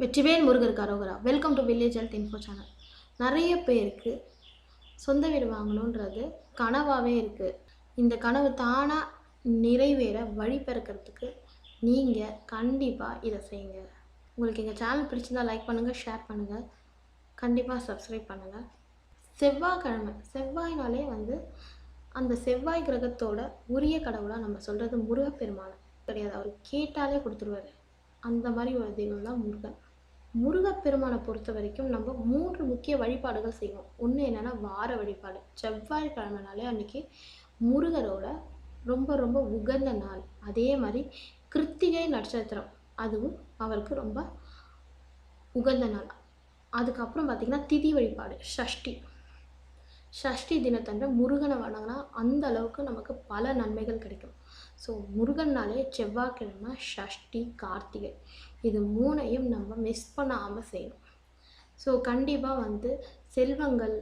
வெற்றிவேல் முருகர் அரோகரா welcome to village health info channel நிறைய பேருக்கு சொந்த வீடு வாங்கணுன்றது கனவாகவே இருக்குது இந்த கனவு தானாக நிறைவேற வழி பிறக்கிறதுக்கு நீங்கள் கண்டிப்பாக இதை செய்யுங்க. உங்களுக்கு எங்கள் சேனல் பிடிச்சிருந்தா லைக் பண்ணுங்கள் ஷேர் பண்ணுங்கள் கண்டிப்பாக சப்ஸ்கிரைப் பண்ணுங்கள் செவ்வாய்க்கிழமை செவ்வாய்னாலே வந்து அந்த செவ்வாய் கிரகத்தோட உரிய கடவுளாக நம்ம சொல்கிறது முருகப்பெருமானை. கிடையாது அவர் கேட்டாலே கொடுத்துருவாரு. அந்த மாதிரி ஒரு தெய்வம் தான் முருகன். முருகப்பெருமானை பொறுத்த வரைக்கும் நம்ம மூன்று முக்கிய வழிபாடுகள் செய்வோம். ஒன்று என்னென்னா வார வழிபாடு. செவ்வாய்க்கிழமைனாலே அன்னைக்கு முருகரோட ரொம்ப ரொம்ப உகந்த நாள். அதே மாதிரி கிருத்திகை நட்சத்திரம். அதுவும் அவருக்கு ரொம்ப உகந்த நாள். அதுக்கப்புறம் பார்த்திங்கன்னா திதி வழிபாடு ஷஷ்டி. ஷஷ்டி தினத்தன்று முருகனை வணங்கினா அந்த அளவுக்கு நமக்கு பல நன்மைகள் கிடைக்கும். ஸோ முருகன்னாலே செவ்வாய்க்கிழமை ஷஷ்டி கார்த்திகை. இது மூணையும் நம்ம மிஸ் பண்ணாமல் செய்யணும். ஸோ கண்டிப்பாக வந்து செல்வங்கள்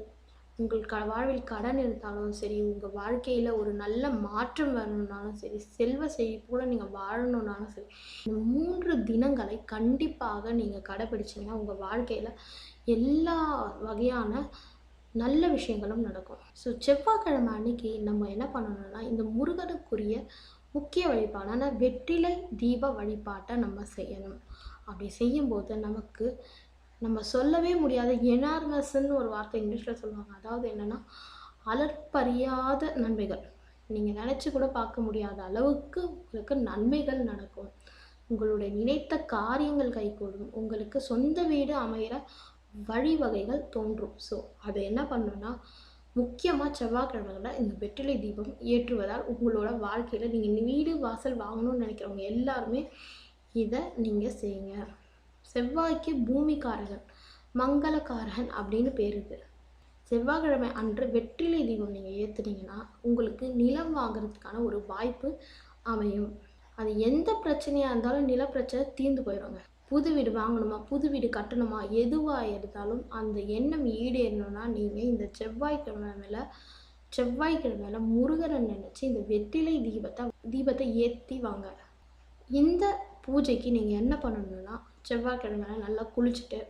உங்கள் க வாழ்வில் கடன் இருந்தாலும் சரி உங்கள் வாழ்க்கையில் ஒரு நல்ல மாற்றம் வரணுன்னாலும் சரி செல்வ செழிப்போடு நீங்கள் வாழணுன்னாலும் சரி இந்த மூன்று தினங்களை கண்டிப்பாக நீங்கள் கடைப்பிடிச்சிங்கன்னா உங்கள் வாழ்க்கையில் எல்லா வகையான நல்ல விஷயங்களும் நடக்கும். ஸோ செவ்வாய்க்கிழமை அன்னைக்கு நம்ம என்ன பண்ணணும்னா இந்த முருகனுக்குரிய முக்கிய வழிபாடான வெற்றிலை தீப வழிபாட்டை நம்ம செய்யணும். அப்படி செய்யும்போது நமக்கு நம்ம சொல்லவே முடியாத எனார்மஸ்ன்னு ஒரு வார்த்தை இங்கிலீஷில் சொல்லுவாங்க. அதாவது என்னென்னா அலற்பறியாத நன்மைகள். நீங்கள் நினச்சி கூட பார்க்க முடியாத அளவுக்கு உங்களுக்கு நன்மைகள் நடக்கும். உங்களுடைய நினைத்த காரியங்கள் கைகூடும். உங்களுக்கு சொந்த வீடு அமைகிற வழிவகைகள் தோன்றும். ஸோ அதை என்ன பண்ணணும்னா முக்கியமாக செவ்வாய்க்கிழமைகளில் இந்த வெற்றிலை தீபம் ஏற்றுவதால் உங்களோட வாழ்க்கையில் நீங்கள் வீடு வாசல் வாங்கணும்னு நினைக்கிறவங்க எல்லாருமே இதை நீங்கள் செய்யுங்க. செவ்வாய்க்கு பூமிக்காரகன் மங்களக்காரகன் அப்படின்னு பேர் இது. செவ்வாய்க்கிழமை அன்று வெற்றிலை தீபம் நீங்கள் ஏற்றுனீங்கன்னா உங்களுக்கு நிலம் வாங்குறதுக்கான ஒரு வாய்ப்பு அமையும். அது எந்த பிரச்சனையாக இருந்தாலும் நில பிரச்சனை தீர்ந்து போயிடுங்க. புது வீடு வாங்கணுமா புது வீடு கட்டணுமா எதுவாக இருந்தாலும் அந்த எண்ணம் ஈடேறணும்னா நீங்கள் இந்த செவ்வாய்க்கிழமையில செவ்வாய்க்கிழமையில முருகனை நினச்சி இந்த வெற்றிலை தீபத்தை தீபத்தை ஏற்றி வாங்க. இந்த பூஜைக்கு நீங்கள் என்ன பண்ணணும்னா செவ்வாய்க்கிழமையில நல்லா குளிச்சுட்டு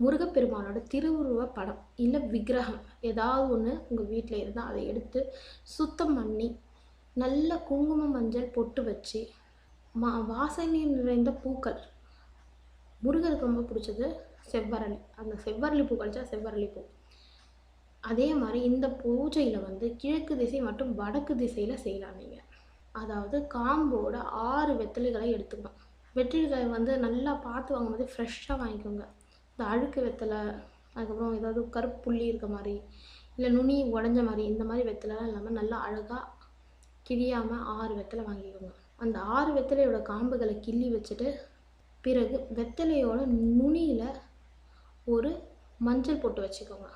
முருகப்பெருமானோட திருவுருவ படம் இல்லை விக்கிரகம் ஏதாவது ஒன்று உங்கள் வீட்டில் இருந்தால் அதை எடுத்து சுத்தம் பண்ணி நல்ல குங்குமம் மஞ்சள் பொட்டு வச்சு மா வாசனை நிறைந்த பூக்கள் முருகருக்கு ரொம்ப பிடிச்சது செவ்வரளி. அந்த செவ்வரளி பூ கழிச்சா செவ்வரளி பூ. அதே மாதிரி இந்த பூஜையில் வந்து கிழக்கு திசை மற்றும் வடக்கு திசையில் செய்யலாம் நீங்கள் அதாவது காம்போட ஆறு வெத்தலைகளை எடுத்துக்கணும். வெற்றிலை வந்து நல்லா பார்த்து வாங்கும்போது ஃப்ரெஷ்ஷாக வாங்கிக்கோங்க. இந்த அழுக்கு வெத்தலை அதுக்கப்புறம் ஏதாவது கருப்பு புள்ளி இருக்க மாதிரி இல்லை நுனி உடஞ்ச மாதிரி இந்த மாதிரி வெத்தலைலாம் இல்லாமல் நல்லா அழகாக கிழியாமல் ஆறு வெத்தலை வாங்கிக்கோங்க. அந்த ஆறு வெத்தலையோட காம்புகளை கிள்ளி வச்சுட்டு பிறகு வெத்தலையோட நுனியில் ஒரு மஞ்சள் போட்டு வச்சுக்கோங்க.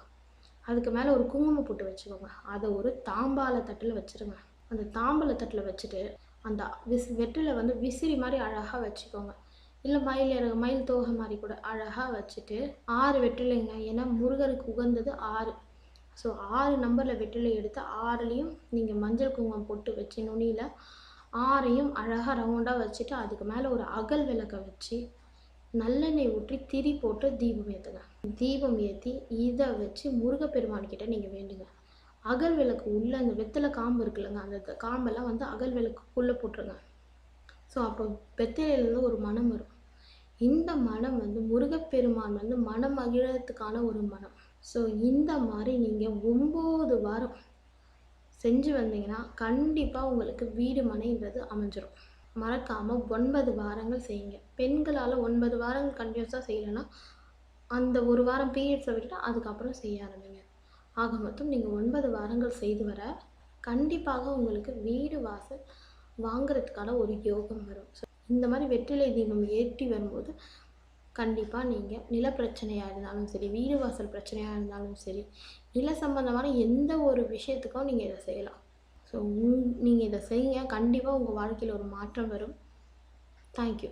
அதுக்கு மேலே ஒரு குங்குமம் போட்டு வச்சுக்கோங்க. அதை ஒரு தாம்பால தட்டில் வச்சுருங்க. அந்த தாம்பால தட்டில் வச்சுட்டு அந்த விஸ் வெற்றிலை வந்து விசிறி மாதிரி அழகாக வச்சுக்கோங்க. இல்லை மயில் இறகு மயில் தோகை மாதிரி கூட அழகாக வச்சுட்டு ஆறு வெற்றிலைங்க. ஏன்னா முருகருக்கு உகந்தது ஆறு. ஸோ ஆறு நம்பரில் வெற்றிலை எடுத்து ஆறுலேயும் நீங்கள் மஞ்சள் குங்குமம் போட்டு வச்சு நுனியில் ஆறையும் அழகாக ரவுண்டாக வச்சுட்டு அதுக்கு மேலே ஒரு அகல் விளக்கை வச்சு நல்லெண்ணெய் ஊற்றி திரி போட்டு தீபம் ஏற்றுங்க தீபம் ஏற்றி இதை வச்சு முருகப்பெருமான்கிட்ட நீங்கள் வேண்டுங்க. அகல் விளக்கு உள்ளே அந்த வெத்தலை காம்பு இருக்குல்லங்க அந்த காம்பெல்லாம் வந்து அகல் விளக்குக்குள்ளே போட்டுருங்க. ஸோ அப்போ வெத்தலையிலேருந்து ஒரு மனம் வரும். இந்த மனம் வந்து முருகப்பெருமான் வந்து மனம் மகிழத்துக்கான ஒரு மனம். ஸோ இந்த மாதிரி நீங்கள் ஒம்பது வாரம் செஞ்சு வந்தீங்கன்னா கண்டிப்பாக உங்களுக்கு வீடு மனைன்றது அமைஞ்சிரும். மறக்காமல் ஒன்பது வாரங்கள் செய்யுங்க. பெண்களால் ஒன்பது வாரங்கள் கண்டினியூஸாக செய்யலைன்னா அந்த ஒரு வாரம் பீரியட்ஸை விட்டுட்டு அதுக்கப்புறம் செய்ய ஆரம்பிங்க. ஆக மொத்தம் நீங்கள் ஒன்பது வாரங்கள் செய்து வர கண்டிப்பாக உங்களுக்கு வீடு வாசல் வாங்குறதுக்கான ஒரு யோகம் வரும். ஸோ இந்த மாதிரி வெற்றிலை தீபம் ஏற்றி வரும்போது கண்டிப்பாக நீங்கள் நில பிரச்சனையாக இருந்தாலும் சரி வீடு வாசல் பிரச்சனையாக இருந்தாலும் சரி நில சம்பந்தமான எந்த ஒரு விஷயத்துக்கும் நீங்கள் இதை செய்யலாம். ஸோ உங் நீங்கள் இதை செய்யுங்க. கண்டிப்பாக உங்கள் வாழ்க்கையில் ஒரு மாற்றம் வரும். தேங்க்யூ